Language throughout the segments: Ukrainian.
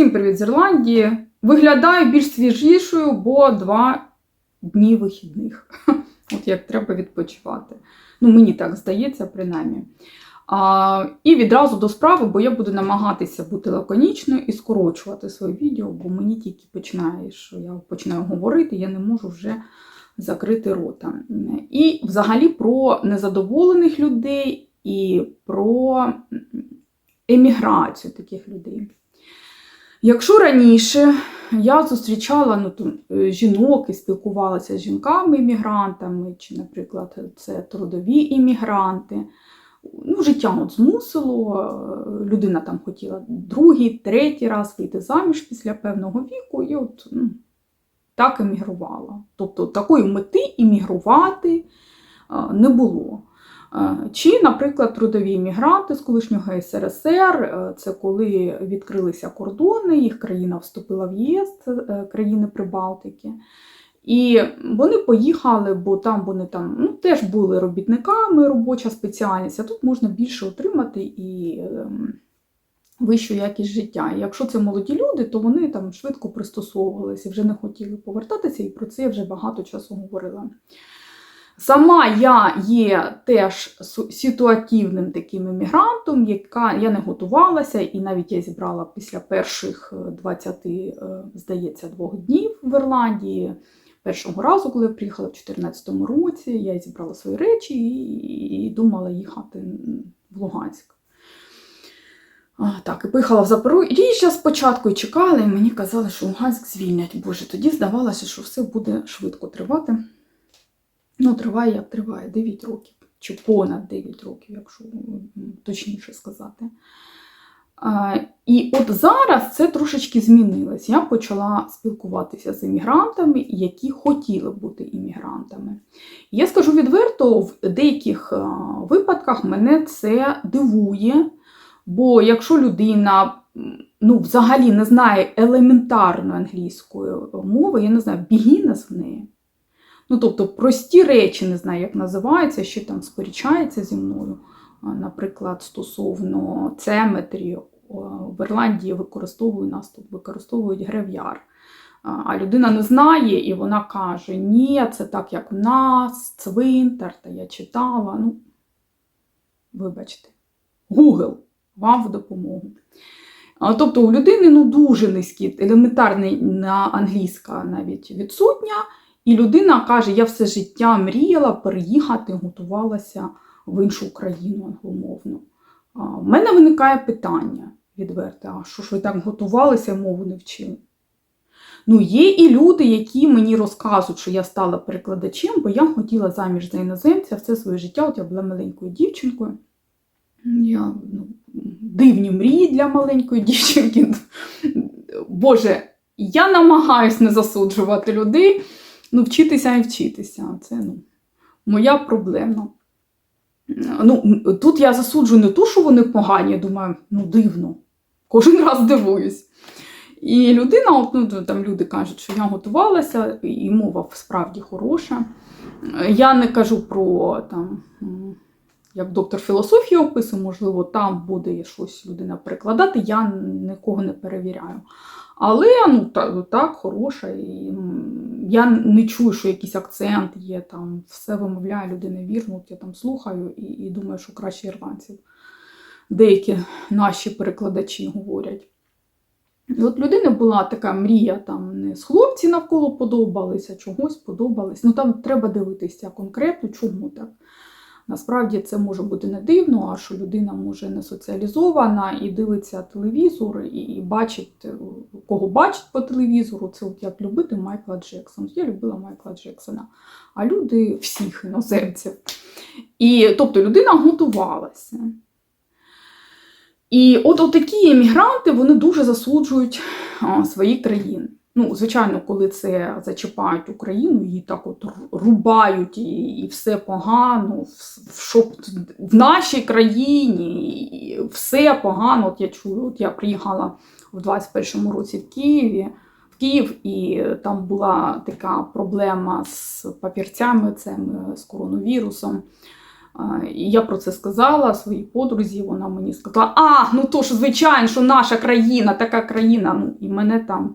Всім привіт з Ірландії. Виглядаю більш свіжішою, бо два дні вихідних. От як треба відпочивати. Ну, мені так здається, принаймні. А, і відразу до справи, бо я буду намагатися бути лаконічною і скорочувати своє відео, бо мені тільки починає, що я починаю говорити, я не можу вже закрити рота. І взагалі про незадоволених людей і про еміграцію таких людей. Якщо раніше я зустрічала ну, там, е, жінок і спілкувалася з жінками-іммігрантами, чи, наприклад, це трудові іммігранти, ну, життя от змусило, е, людина там хотіла другий, третій раз вийти заміж після певного віку, і от ну, так емігрувала. Тобто такої мети іммігрувати е, не було. Е, Чи, наприклад, трудові іммігранти з колишнього СРСР, е, це коли відкрилися кордони, їх країна вступила в ЄС, е, країни Прибалтики. І вони поїхали, бо там вони там ну, теж були робітниками, робоча спеціальність, а тут можна більше отримати і ем, вищу якість життя. І якщо це молоді люди, то вони там швидко пристосовувалися вже не хотіли повертатися, і про це я вже багато часу говорила. Сама я є теж ситуативним таким емігрантом, яка я не готувалася, і навіть я зібрала після перших е, 20, е, здається, двох днів в Ірландії. Першого разу, коли я приїхала в 2014 році, я зібрала свої речі і, і думала їхати в Луганськ. Так, і поїхала в Запоріжжя спочатку і чекала, і мені казали, що Луганськ звільнять. Боже, тоді здавалося, що все буде швидко тривати. Ну, триває, як триває, 9 років, чи понад 9 років, якщо точніше сказати. І от зараз це трошечки змінилось. Я почала спілкуватися з іммігрантами, які хотіли бути іммігрантами. Я скажу відверто, в деяких випадках мене це дивує, бо якщо людина ну, взагалі не знає елементарної англійської мови, я не знаю, бігінес в неї. Ну, тобто прості речі, не знаю, як називаються, що там сперечається зі мною. Наприклад, стосовно цеметрі, в Ірландії використовують нас тут використовують грев'яр. А а людина не знає, і вона каже: Ні, це так, як в нас, цвинтар, та я читала. Ну, вибачте, Google вам в допомогу. Тобто у людини ну, дуже низькі, елементарна англійська навіть відсутня. І людина каже: я все життя мріяла переїхати, готувалася в іншу країну англомовну. В мене виникає питання відверте: а що ж ви так готувалися, мову не вчили? Ну, є і люди, які мені розказують, що я стала перекладачем, бо я хотіла заміж за іноземця все своє життя. От я була маленькою дівчинкою. Я, ну, дивні мрії для маленької дівчинки. Боже, я намагаюсь не засуджувати людей. Ну, вчитися і вчитися. Це ну, моя проблема. Ну, тут я засуджую не ту, що вони погані, я думаю, ну дивно. Кожен раз дивуюсь. І людина, от, ну, там люди кажуть, що я готувалася, і мова справді хороша. Я не кажу про там, як доктор філософії описує, можливо, там буде щось людина перекладати, я нікого не перевіряю. Але ну, так, так хороша. І я не чую, що якийсь акцент є, там все вимовляє людина вірно. От я там слухаю і, і думаю, що краще ірландців. Деякі наші перекладачі говорять. От людини була така мрія, там не з хлопці навколо подобалися, чогось подобались. Ну там треба дивитися конкретно, чому так. Насправді це може бути не дивно, а що людина може не соціалізована і дивиться телевізор, і, і бачить, е, кого бачить по телевізору. Це от як любити Майкла Джексона. Я любила Майкла Джексона, а люди всіх іноземців. І тобто людина готувалася. І от, такі емігранти вони дуже засуджують а, свої країни. Ну, звичайно, коли це зачіпають Україну, її так от рубають, і, і все погано, в- що в нашій країні і все погано. От я чую, от я приїхала в 21-му році в Києві, Київ, і там була така проблема з папірцями, цими, з коронавірусом. І я про це сказала своїй подрузі, вона мені сказала: А, ну то ж, звичайно, що наша країна, така країна. Ну, і мене там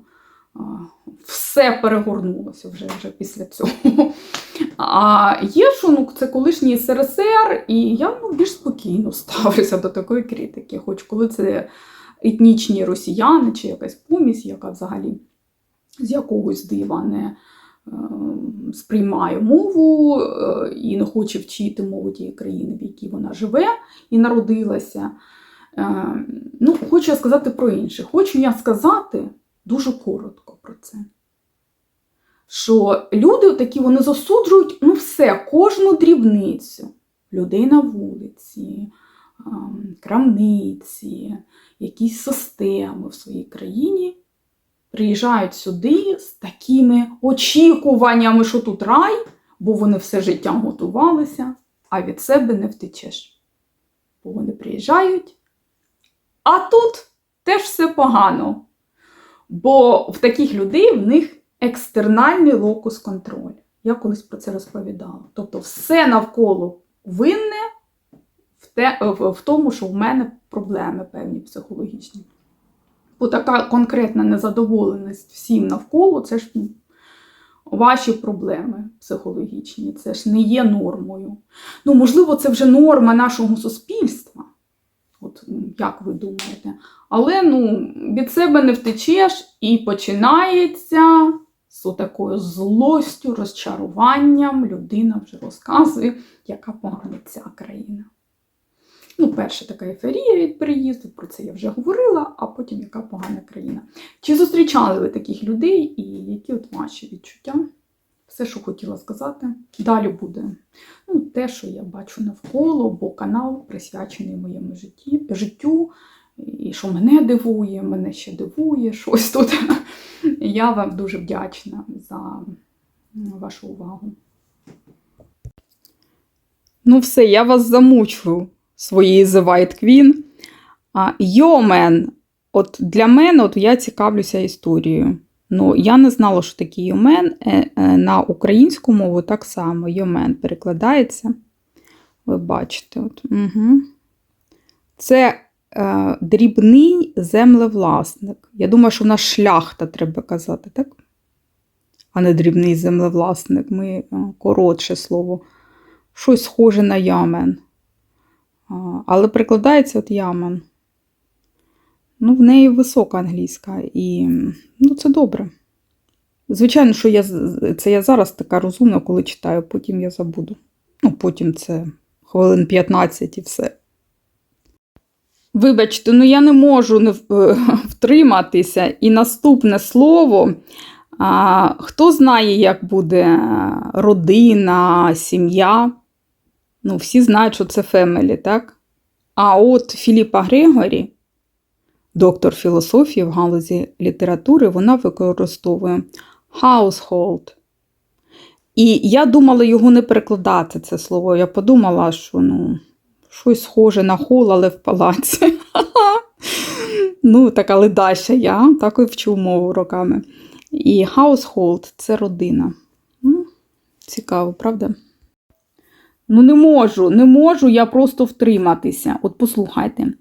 все перегорнулося вже, вже після цього. А є, що ну, це колишній СРСР, і я ну, більш спокійно ставлюся до такої критики, хоч коли це етнічні росіяни чи якась помість, яка взагалі з якогось дива не е, сприймає мову е, і не хоче вчити мову тієї країни, в якій вона живе і народилася. Е, ну, Хочу я сказати про інше. Хочу я сказати дуже коротко про це. Що люди такі вони засуджують ну все, кожну дрібницю людей на вулиці, крамниці, якісь системи в своїй країні приїжджають сюди з такими очікуваннями, що тут рай, бо вони все життя готувалися, а від себе не втечеш. Бо вони приїжджають, а тут теж все погано. Бо в таких людей в них екстернальний локус контроль. Я колись про це розповідала. Тобто, все навколо винне те, в, тому, що в мене проблеми певні психологічні. Бо така конкретна незадоволеність всім навколо це ж ваші проблеми психологічні, це ж не є нормою. Ну, можливо, це вже норма нашого суспільства. От як ви думаєте? Але ну, від себе не втечеш і починається з такою злостю, розчаруванням. Людина вже розказує, яка погана ця країна. Ну, перша така ейфорія від переїзду, про це я вже говорила, а потім яка погана країна. Чи зустрічали ви таких людей і які от ваші відчуття? Все, що хотіла сказати. Далі буде ну, те, що я бачу навколо, бо канал присвячений моєму житті, життю, і що мене дивує, мене ще дивує щось тут. Я вам дуже вдячна за вашу увагу. Ну, все, я вас замучу своєї The White Queen. Йомен. От для мене от я цікавлюся історією. Ну, я не знала, що таке йомен. Е, е, На українську мову так само йомен перекладається. Ви бачите. От. Угу. Це е, дрібний землевласник. Я думаю, що в нас шляхта треба казати, так? А не дрібний землевласник. Ми е, коротше слово. Щось схоже на ямен. Але прикладається от ямен. Ну, в неї висока англійська, і ну, це добре. Звичайно, що я, це я зараз така розумна, коли читаю, потім я забуду. Ну, потім це хвилин 15 і все. Вибачте, ну я не можу не втриматися. І наступне слово. А, Хто знає, як буде родина, сім'я? Ну, всі знають, що це фемелі, так? А от Філіпа Грегорі, доктор філософії в галузі літератури, вона використовує household. І я думала його не перекладати, це слово. Я подумала, що ну, щось схоже на хол, але в палаці. Ну, така ледаща я, так і вчу мову роками. І household – це родина. Ну, Цікаво, правда? Ну, не можу, не можу я просто втриматися. От послухайте.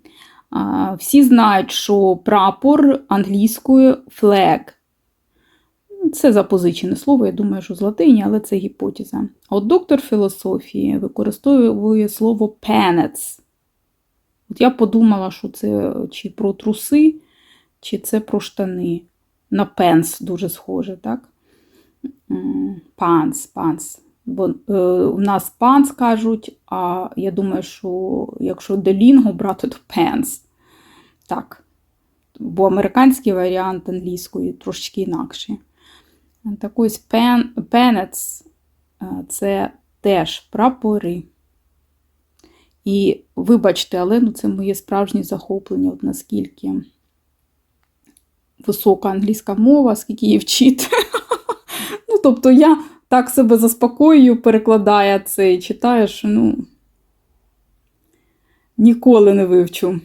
Всі знають, що прапор англійською flag. Це запозичене слово, я думаю, що з латині, але це гіпотеза. От доктор філософії використовує слово penets. От я подумала, що це чи про труси, чи це про штани. На пенс дуже схоже, так? Панс, панс. Бо е, у нас панс кажуть, а я думаю, що якщо делінго брати, то пенс. Так. Бо американський варіант англійської трошечки інакший. Так ось пен, пенец це теж прапори. І, вибачте, але ну, це моє справжнє захоплення, от наскільки висока англійська мова, скільки її вчити. Ну, тобто я так себе заспокоюю, перекладає це і читаю, що ну, ніколи не вивчу.